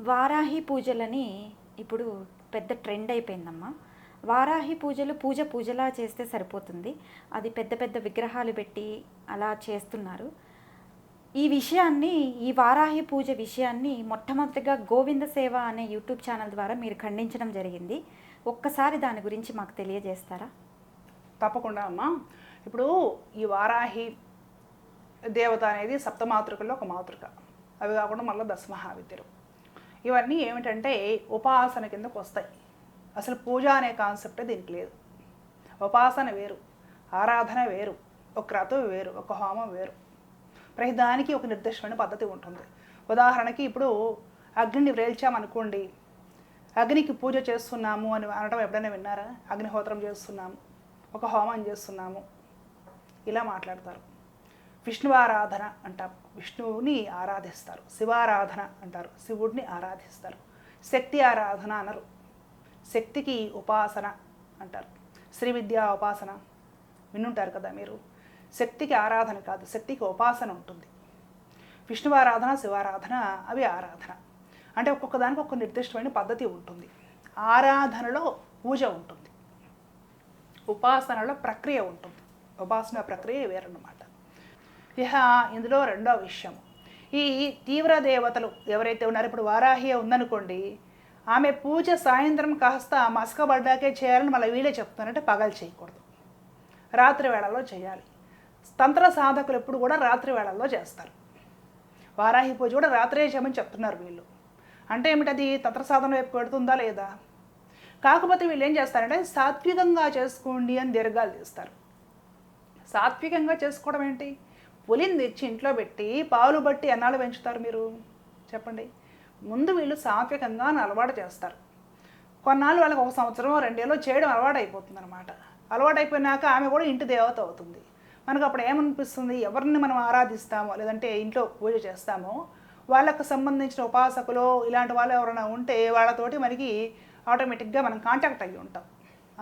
వారాహి పూజలని ఇప్పుడు పెద్ద ట్రెండ్ అయిపోయిందమ్మా. వారాహి పూజలు పూజ పూజలా చేస్తే సరిపోతుంది. అది పెద్ద పెద్ద విగ్రహాలు పెట్టి అలా చేస్తున్నారు. ఈ విషయాన్ని ఈ వారాహి పూజ విషయాన్ని మొట్టమొదటిగా గోవింద సేవ అనే యూట్యూబ్ ఛానల్ ద్వారా మీరు ఖండించడం జరిగింది. ఒక్కసారి దాని గురించి మాకు తెలియజేస్తారా? తప్పకుండా అమ్మా. ఇప్పుడు ఈ వారాహి దేవత అనేది సప్తమాతృకల్లో ఒక మాతృక. అవి కాకుండా మళ్ళీ దశమహావిద్యలు. ఇవన్నీ ఏమిటంటే ఉపాసన కిందకు వస్తాయి. అసలు పూజ అనే కాన్సెప్టే దీనికి లేదు. ఉపాసన వేరు ఆరాధన వేరు ఒక క్రతువు వేరు ఒక హోమం వేరు. ప్రతి దానికి ఒక నిర్దిష్టమైన పద్ధతి ఉంటుంది. ఉదాహరణకి ఇప్పుడు అగ్నిని వేల్చామనుకోండి అగ్నికి పూజ చేస్తున్నాము అని అనడం ఎప్పుడైనా విన్నారా? అగ్నిహోత్రం చేస్తున్నాము ఒక హోమం చేస్తున్నాము ఇలా మాట్లాడతారు. విష్ణువారాధన అంటారు విష్ణువుని ఆరాధిస్తారు. శివారాధన అంటారు. శివుడిని ఆరాధిస్తారు. శక్తి ఆరాధన అనరు. శక్తికి ఉపాసన అంటారు. శ్రీ విద్యా ఉపాసన వినుంటారు కదా మీరు? శక్తికి ఆరాధన కాదు శక్తికి ఉపాసన ఉంటుంది. విష్ణువారాధన శివారాధన అవి ఆరాధన. అంటే ఒక్కొక్క దానికి ఒక్కొక్క నిర్దిష్టమైన పద్ధతి ఉంటుంది. ఆరాధనలో పూజ ఉంటుంది. ఉపాసనలో ప్రక్రియ ఉంటుంది. ఉపాసన ప్రక్రియ వేరన్నమాట. ఇహ ఇందులో రెండో విషయం. ఈ తీవ్ర దేవతలు ఎవరైతే ఉన్నారో ఇప్పుడు వారాహి ఉందనుకోండి ఆమె పూజ సాయంత్రం కాస్త మసకబడ్డాకే చేయాలని మళ్ళీ వీళ్ళే చెప్తున్నారంటే పగలు చేయకూడదు. రాత్రి వేళల్లో చేయాలి. తంత్ర సాధకులు ఎప్పుడు కూడా రాత్రి వేళల్లో చేస్తారు. వారాహి పూజ కూడా రాత్రే చేయమని చెప్తున్నారు వీళ్ళు. అంటే ఏమిటది? తంత్ర సాధన వైపు పెడుతుందా లేదా? కాకపోతే వీళ్ళు ఏం చేస్తారంటే సాత్వికంగా చేసుకోండి అని దీర్ఘాలు తీస్తారు. సాత్వికంగా చేసుకోవడం ఏంటి? పులిని తెచ్చి ఇంట్లో పెట్టి పాలు బట్టి ఎన్నాళ్ళు పెంచుతారు మీరు? చెప్పండి. ముందు వీళ్ళు సాత్వికంగా అలవాటు చేస్తారు. కొన్నాళ్ళు వాళ్ళకి ఒక సంవత్సరం రెండేళ్ళు చేయడం అలవాటు అయిపోతుంది అనమాట అలవాటు అయిపోయినాక ఆమె కూడా ఇంటి దేవత అవుతుంది. మనకు అప్పుడు ఏమనిపిస్తుంది? ఎవరిని మనం ఆరాధిస్తామో లేదంటే ఇంట్లో పూజ చేస్తామో వాళ్ళకు సంబంధించిన ఉపాసకులు ఇలాంటి వాళ్ళు ఎవరైనా ఉంటే వాళ్ళతోటి మనకి ఆటోమేటిక్గా మనం కాంటాక్ట్ అయ్యి ఉంటాం.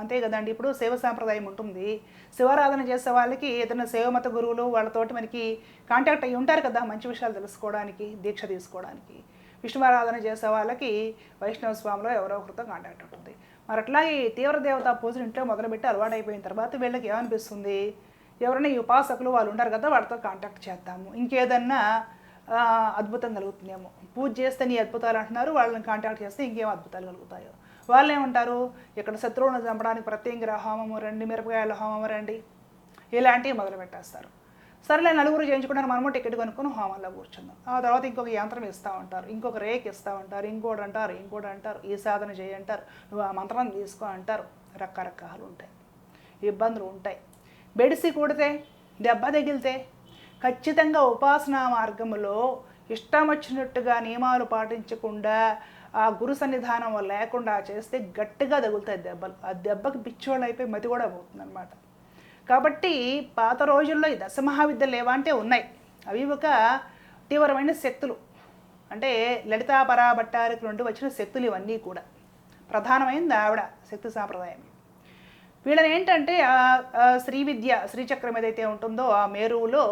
అంతే కదండి. ఇప్పుడు శైవ సాంప్రదాయం ఉంటుంది. శివారాధన చేసే వాళ్ళకి ఏదైనా శైవమత గురువులు వాళ్ళతోటి మనకి కాంటాక్ట్ అయ్యి ఉంటారు కదా మంచి విషయాలు తెలుసుకోవడానికి దీక్ష తీసుకోవడానికి. విష్ణువారాధన చేసే వాళ్ళకి వైష్ణవ స్వామిలో ఎవరో ఒకరితో కాంటాక్ట్ ఉంటుంది. మరి అట్లాగే ఈ తీవ్ర దేవత పూజలు ఇంట్లో మొదలుపెట్టి అలవాటు అయిపోయిన తర్వాత వీళ్ళకి ఏమనిపిస్తుంది? ఎవరైనా ఈ ఉపాసకులు వాళ్ళు ఉంటారు కదా వాళ్ళతో కాంటాక్ట్ చేద్దాము. ఇంకేదన్నా అద్భుతం కలుగుతుందేమో. పూజ చేస్తే నీ అద్భుతాలు అంటున్నారు వాళ్ళని కాంటాక్ట్ చేస్తే ఇంకేం అద్భుతాలు కలుగుతాయో. వాళ్ళు ఏమంటారు ఇక్కడ శత్రువులను చంపడానికి ప్రత్యేక హోమము రండి మిరపకాయల హోమము రండి ఇలాంటివి మొదలు పెట్టేస్తారు. సరేలే నలుగురు చేయించుకున్నారు మనము టికెట్ కొనుక్కొని హోమంలో కూర్చుందాం. ఆ తర్వాత ఇంకొక యంత్రం ఇస్తూ ఉంటారు ఇంకొక రేక్ ఇస్తూ ఉంటారు ఇంకోటి అంటారు ఇంకోటి అంటారు ఈ సాధన చేయంటారు నువ్వు ఆ మంత్రం తీసుకో అంటారు. రకరకాలు ఉంటాయి ఇబ్బందులు ఉంటాయి. బెడిసి కొడితే దెబ్బ తగిలితే ఖచ్చితంగా ఉపాసనా మార్గంలో ఇష్టం వచ్చినట్టుగా నియమాలు పాటించకుండా ఆ గురు సన్నిధానం లేకుండా చేస్తే గట్టిగా తగులుతాయి దెబ్బలు. ఆ దెబ్బకి పిచ్చోళ్ళు అయిపోయి మతి కూడా పోతుందన్నమాట. కాబట్టి పాత రోజుల్లో ఈ దశమహావిద్యలు లేవా అంటే ఉన్నాయి. అవి ఒక తీవ్రమైన శక్తులు. అంటే లలితాపరా భట్టారికి నుండి వచ్చిన శక్తులు ఇవన్నీ కూడా. ప్రధానమైనది ఆవిడ శక్తి సాంప్రదాయం. వీళ్ళని ఏంటంటే ఆ శ్రీ విద్య శ్రీచక్రం ఏదైతే ఉంటుందో ఆ మేరువులో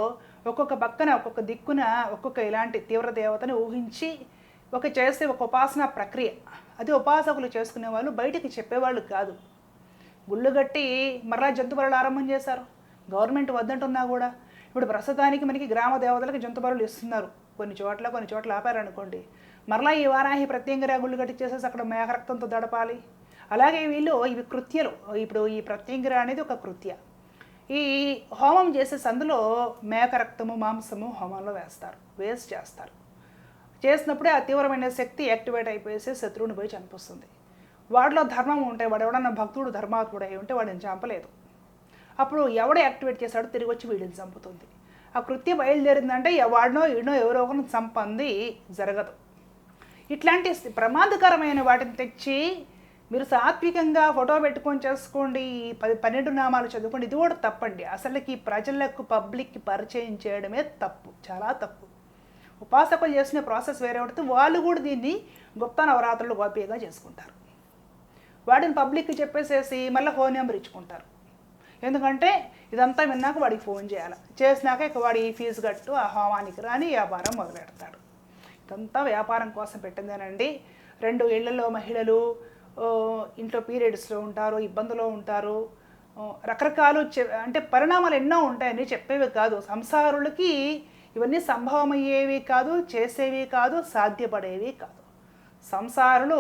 ఒక్కొక్క పక్కన ఒక్కొక్క దిక్కున ఒక్కొక్క ఇలాంటి తీవ్ర దేవతని ఊహించి ఒక చేసే ఒక ఉపాసన ప్రక్రియ. అది ఉపాసకులు చేసుకునే వాళ్ళు బయటికి చెప్పేవాళ్ళు కాదు. గుళ్ళు కట్టి మరలా జంతుబరులు ఆరంభం చేశారు. గవర్నమెంట్ వద్దంటున్నా కూడా ఇప్పుడు ప్రస్తుతానికి మనకి గ్రామ దేవతలకు జంతుబరులు ఇస్తున్నారు. కొన్ని చోట్ల కొన్ని చోట్ల ఆపారనుకోండి. మరలా ఈ వారాహి ప్రత్యేకంగా గుళ్ళు కట్టించేసేసి అక్కడ మేఘరక్తంతో దడపాలి. అలాగే వీళ్ళు ఇవి కృత్యలు. ఇప్పుడు ఈ ప్రత్యంగిర అనేది ఒక కృత్య. ఈ హోమం చేసే సందులో మేక రక్తము మాంసము హోమంలో వేస్తారు. వేస్ట్ చేస్తారు. చేసినప్పుడే ఆ తీవ్రమైన శక్తి యాక్టివేట్ అయిపోయేసి శత్రువుని పోయి చంపిస్తుంది వాడిలో ధర్మం ఉంటే వాడు ఎవడన్నా భక్తుడు ధర్మాత్ముడు అయి ఉంటే వాడిని చంపలేదు. అప్పుడు ఎవడ యాక్టివేట్ చేశాడో తిరిగి వచ్చి వీడిని చంపుతుంది. ఆ కృత్యం బయలుదేరిందంటే వాడినో ఈడో ఎవరో ఒకరిని చంపంది జరగదు. ఇట్లాంటి ప్రమాదకరమైన వాటిని తెచ్చి మీరు సాత్వికంగా ఫోటో పెట్టుకొని చేసుకోండి పది పన్నెండు నామాలు చదువుకోండి. ఇది కూడా తప్పండి. అసలుకి ప్రజలకు పబ్లిక్కి పరిచయం చేయడమే తప్పు. చాలా తప్పు. ఉపాసకులు చేసిన ప్రాసెస్ వేరే ఉంటుంది. వాళ్ళు కూడా దీన్ని గుప్త నవరాత్రులు గోప్యంగా చేసుకుంటారు. వాడిని పబ్లిక్కి చెప్పేసేసి మళ్ళీ ఫోన్ నెంబర్ ఇచ్చుకుంటారు. ఎందుకంటే ఇదంతా విన్నాక వాడికి ఫోన్ చేయాలి. చేసినాక ఇక వాడి ఫీజు కట్టు ఆ హోమానికి రాని వ్యాపారం మొదలెడతాడు. ఇదంతా వ్యాపారం కోసం పెట్టిందేనండి. రెండు ఇళ్ళలో మహిళలు ఇంట్లో పీరియడ్స్లో ఉంటారు ఇబ్బందులో ఉంటారు. రకరకాలు అంటే పరిణామాలు ఎన్నో ఉంటాయని చెప్పేవి కాదు. సంసారులకి ఇవన్నీ సంభవమయ్యేవి కాదు చేసేవి కాదు సాధ్యపడేవి కాదు. సంసారులు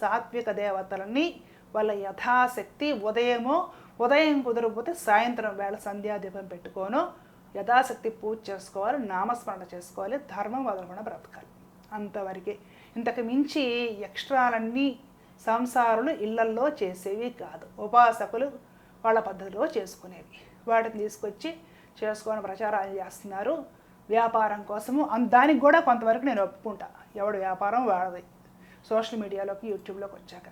సాత్విక దేవతలని వాళ్ళ యథాశక్తి ఉదయము ఉదయం కుదరకపోతే సాయంత్రం వేళ సంధ్యాదీపం పెట్టుకోను యథాశక్తి పూజ చేసుకోవాలి నామస్మరణ చేసుకోవాలి ధర్మం వదలకుండా బ్రతకాలి. అంతవరకే. ఇంతకు మించి ఎక్స్ట్రాలన్నీ సంసారులు ఇళ్ళల్లో చేసేవి కాదు. ఉపాసకులు వాళ్ళ పద్ధతిలో చేసుకునేవి. వాటిని తీసుకొచ్చి చేసుకొని ప్రచారాలు చేస్తున్నారు. వ్యాపారం కోసము. దానికి కూడా కొంతవరకు నేను ఒప్పుకుంటా. ఎవడు వ్యాపారం వాడది. సోషల్ మీడియాలోకి యూట్యూబ్లోకి వచ్చాక.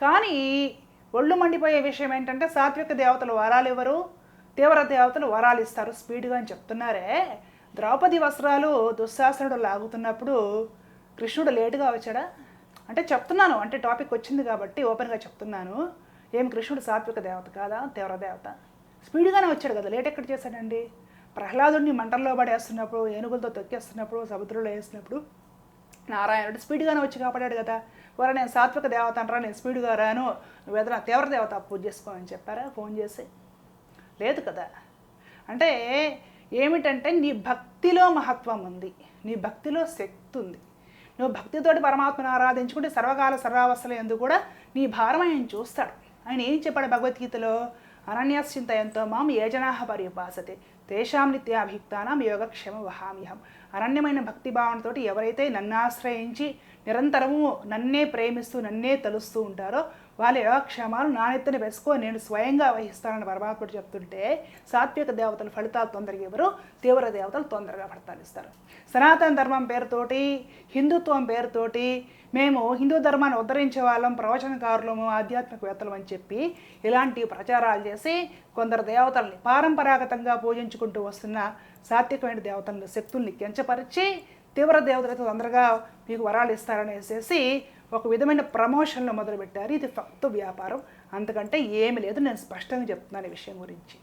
కానీ ఒళ్ళు మండిపోయే విషయం ఏంటంటే సాత్విక దేవతలు వరాలు ఇవ్వరు. తీవ్ర దేవతలు వరాలు ఇస్తారు. స్పీడ్గా అని చెప్తున్నారే. ద్రౌపది వస్త్రాలు దుశ్శాసనుడు లాగుతున్నప్పుడు కృష్ణుడు లేటుగా వచ్చాడా? అంటే చెప్తున్నాను. అంటే టాపిక్ వచ్చింది కాబట్టి ఓపెన్గా చెప్తున్నాను. ఏం కృష్ణుడు సాత్విక దేవత కాదా? తీవ్ర దేవత. స్పీడ్గానే వచ్చాడు కదా. లేట్ ఎక్కడ చేశాడండి? ప్రహ్లాదుడిని మంటల్లో పడేస్తున్నప్పుడు ఏనుగులతో తొక్కేస్తున్నప్పుడు సముద్రంలో వేసినప్పుడు నారాయణుడు స్పీడ్గానే వచ్చి కాపాడాడు కదా. వర నేను సాత్విక దేవత అంటారా నేను స్పీడ్గా రాను. నువ్వు తీవ్ర దేవత పూజ చేసుకోమని చెప్పారా? ఫోన్ చేసి. లేదు కదా. అంటే ఏమిటంటే నీ భక్తిలో మహత్వం ఉంది. నీ భక్తిలో శక్తి ఉంది. నువ్వు భక్తితోటి పరమాత్మను ఆరాధించుకుంటే సర్వకాల సర్వావస్థలు ఎందుకు కూడా నీ భారం ఆయన చూస్తాడు. ఆయన ఏం చెప్పాడు భగవద్గీతలో? అనన్యశ్చింతయంతో మాం ఏ జనా పర్యుపాసతే తేషాం నిత్యాభియుక్తానాం యోగక్షేమ వహామ్యహం. అనన్యమైన భక్తి భావనతోటి ఎవరైతే నన్ను ఆశ్రయించి నిరంతరము నన్నే ప్రేమిస్తూ నన్నే తలుస్తూ ఉంటారో వాళ్ళ యోగక్షేమాలు నాణ్యతను నెత్తిన నేను స్వయంగా వహిస్తానని పరమాత్ముడు చెప్తుంటే సాత్విక దేవతలు ఫలితాలు తొందరగా ఇవ్వరు తీవ్ర దేవతలు తొందరగా ఫలితాలు ఇస్తారు. సనాతన ధర్మం పేరుతోటి హిందుత్వం పేరుతోటి మేము హిందూ ధర్మాన్ని ఉద్ధరించే వాళ్ళం ప్రవచనకారులము ఆధ్యాత్మికవేత్తలం అని చెప్పి ఇలాంటి ప్రచారాలు చేసి కొందరు దేవతల్ని పారంపరాగతంగా పూజించుకుంటూ వస్తున్న సాత్వికమైన దేవతలను శక్తుల్ని కించపరిచి తీవ్ర దేవతలతో తొందరగా మీకు వరాలు ఇస్తారనేసేసి ఒక విధమైన ప్రమోషన్లు మొదలుపెట్టారు. ఇది ఫక్తు వ్యాపారం. అంతకంటే ఏమి లేదు. నేను స్పష్టంగా చెప్తున్నాను ఈ విషయం గురించి.